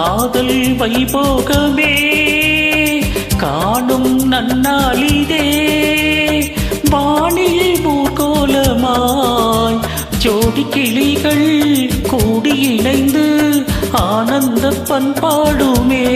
காதல் வைபோகமே காணும் நன்னாளிதே. வானில் மூர்கோலமாய் ஜோடி கிளிகள் கூடி இணைந்து ஆனந்த பண்பாடுமே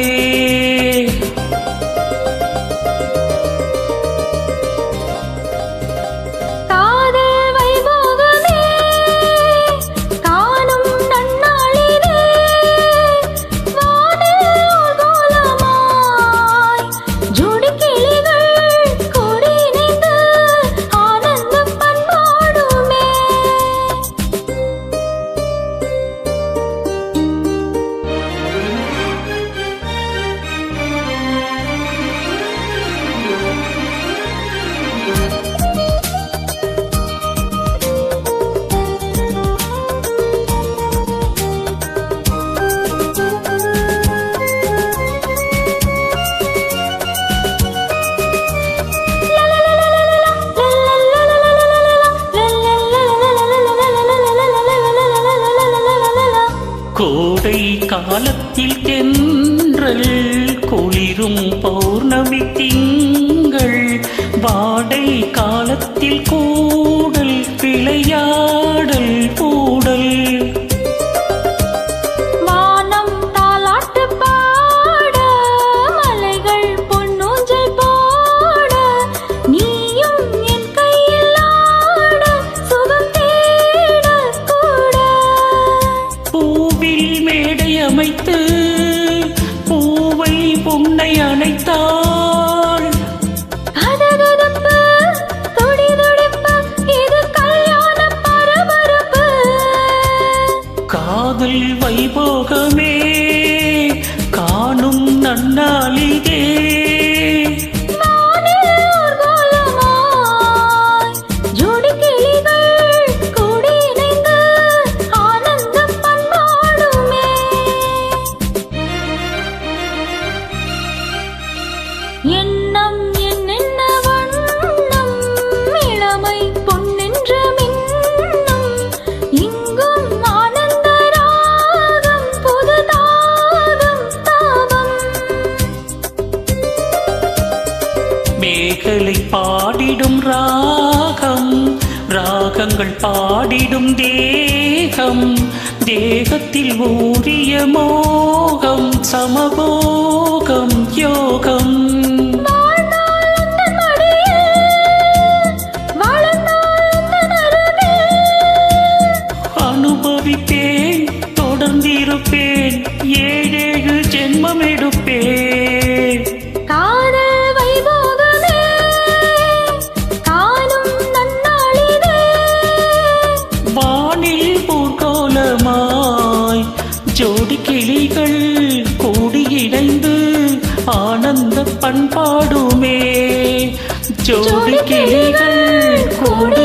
கோடை காலத்தில் தென்றல் குளிரும் பௌர்ணமி திங்கள் வாடை காலத்தில் கூடல் விளையாடல் மேகலை பாடிடும் ராகம் ராகங்கள் பாடிடும் தேகம் தேகத்தில் ஊறிய மோகம் சமபோகம் யோகம். ஆனந்த பண்பாடுமே. ஜோடி கிளிகள் கூட